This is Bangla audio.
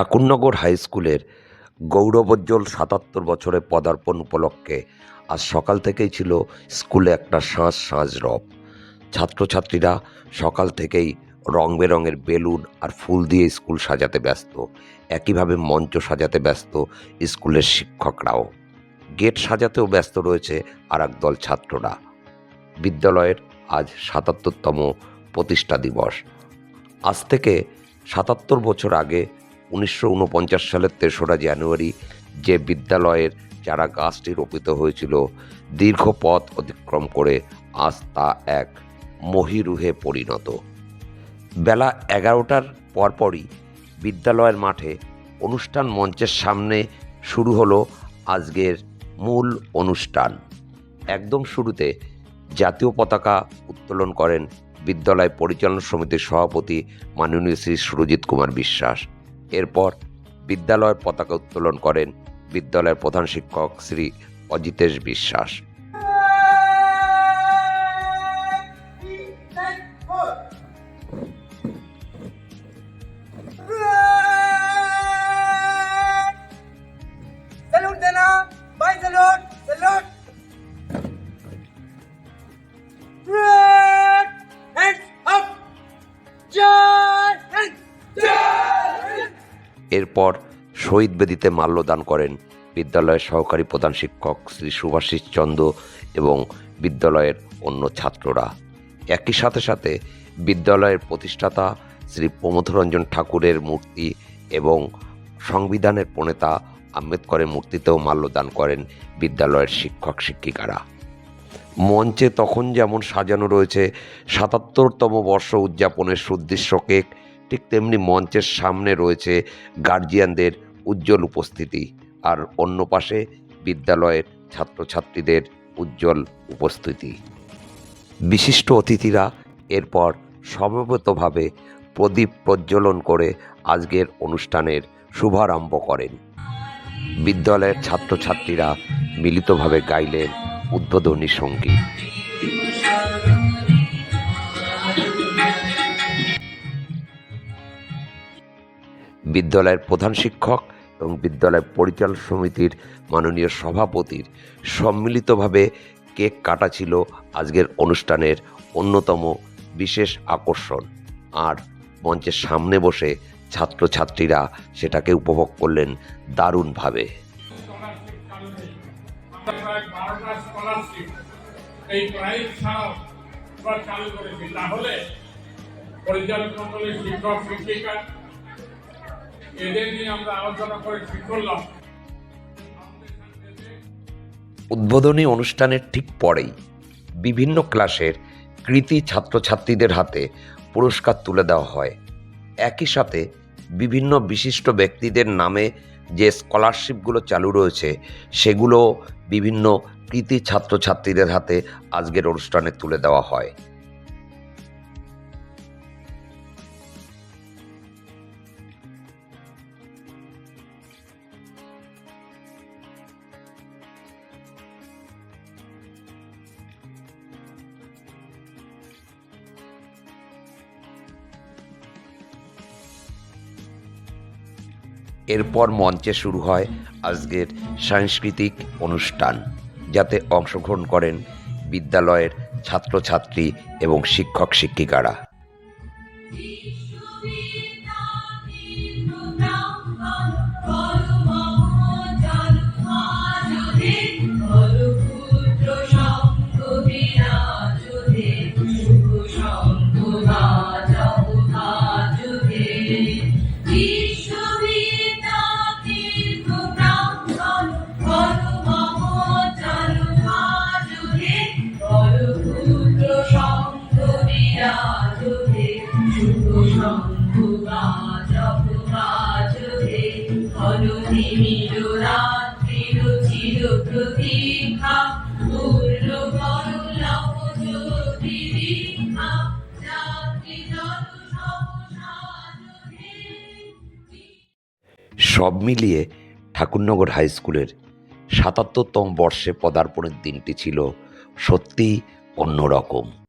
ঠাকুরনগর হাই স্কুলের গৌরবোজ্জ্বল সাতাত্তর বছরে পদার্পণ উপলক্ষে আজ সকাল থেকেই ছিল স্কুলে একটা সাঁঝ সাঁঝ রব। ছাত্রছাত্রীরা সকাল থেকেই রং বেরঙের বেলুন আর ফুল দিয়ে স্কুল সাজাতে ব্যস্ত। একইভাবে মঞ্চ সাজাতে ব্যস্ত স্কুলের শিক্ষকরাও। গেট সাজাতেও ব্যস্ত রয়েছে আর দল ছাত্ররা। বিদ্যালয়ের আজ সাতাত্তরতম প্রতিষ্ঠা দিবস। আজ থেকে সাতাত্তর বছর আগে উনিশশো উনপঞ্চাশ সালের তেসরা জানুয়ারি যে বিদ্যালয়ের চারা গাছটি রোপিত হয়েছিল, দীর্ঘ পথ অতিক্রম করে আজ তা এক মহিরুহে পরিণত। বেলা এগারোটার পরপরই বিদ্যালয়ের মাঠে অনুষ্ঠান মঞ্চের সামনে শুরু হলো আজকের মূল অনুষ্ঠান। একদম শুরুতে জাতীয় পতাকা উত্তোলন করেন বিদ্যালয় পরিচালনা সমিতির সভাপতি মাননীয় শ্রী সুরজিৎ কুমার বিশ্বাস। এরপর বিদ্যালয়ের পতাকা উত্তোলন করেন বিদ্যালয়ের প্রধান শিক্ষক শ্রী অজিতেশ বিশ্বাস। এরপর শহীদ বেদিতে মাল্যদান করেন বিদ্যালয়ের সহকারী প্রধান শিক্ষক শ্রী সুভাষিস চন্দ্র এবং বিদ্যালয়ের অন্য ছাত্ররা। একই সাথে সাথে বিদ্যালয়ের প্রতিষ্ঠাতা শ্রী প্রমথরঞ্জন ঠাকুরের মূর্তি এবং সংবিধানের প্রণেতা আম্বেদকরের মূর্তিতেও মাল্যদান করেন বিদ্যালয়ের শিক্ষক শিক্ষিকারা। মঞ্চে তখন যেমন সাজানো রয়েছে, সাতাত্তরতম বর্ষ উদযাপনের সুদৃশ্য কেক ঠিক তেমনি মঞ্চের সামনে রয়েছে গার্জিয়ানদের উজ্জ্বল উপস্থিতি আর অন্য পাশে বিদ্যালয়ের ছাত্রছাত্রীদের উজ্জ্বল উপস্থিতি। বিশিষ্ট অতিথিরা এরপর সমবেতভাবে প্রদীপ প্রজ্বলন করে আজকের অনুষ্ঠানের শুভারম্ভ করেন। বিদ্যালয়ের ছাত্রছাত্রীরা মিলিতভাবে গাইলেন উদ্বোধনী সংগীত। বিদ্যালয়ের প্রধান শিক্ষক এবং বিদ্যালয় পরিচালন সমিতির মাননীয় সভাপতির সম্মিলিতভাবে কেক কাটা ছিল আজকের অনুষ্ঠানের অন্যতম বিশেষ আকর্ষণ। আর মঞ্চের সামনে বসে ছাত্রছাত্রীরা সেটাকে উপভোগ করলেন দারুণভাবে। চালু করেছি। তাহলে পরিচালক শিক্ষক, শিক্ষিকা উদ্বোধনী অনুষ্ঠানের ঠিক পরেই বিভিন্ন ক্লাসের কৃতি ছাত্রছাত্রীদের হাতে পুরস্কার তুলে দেওয়া হয়। একই সাথে বিভিন্ন বিশিষ্ট ব্যক্তিদের নামে যে স্কলারশিপগুলো চালু রয়েছে, সেগুলো বিভিন্ন কৃতি ছাত্রছাত্রীদের হাতে আজকের অনুষ্ঠানে তুলে দেওয়া হয়। এরপর মঞ্চে শুরু হয় আজকের সাংস্কৃতিক অনুষ্ঠান, যাতে অংশগ্রহণ করেন বিদ্যালয়ের ছাত্রছাত্রী এবং শিক্ষক শিক্ষিকারা সব মিলিয়ে ঠাকুরনগর হাই স্কুলের সাতাত্তরতম বর্ষে পদার্পণের দিনটি ছিল সত্যিই অন্যরকম।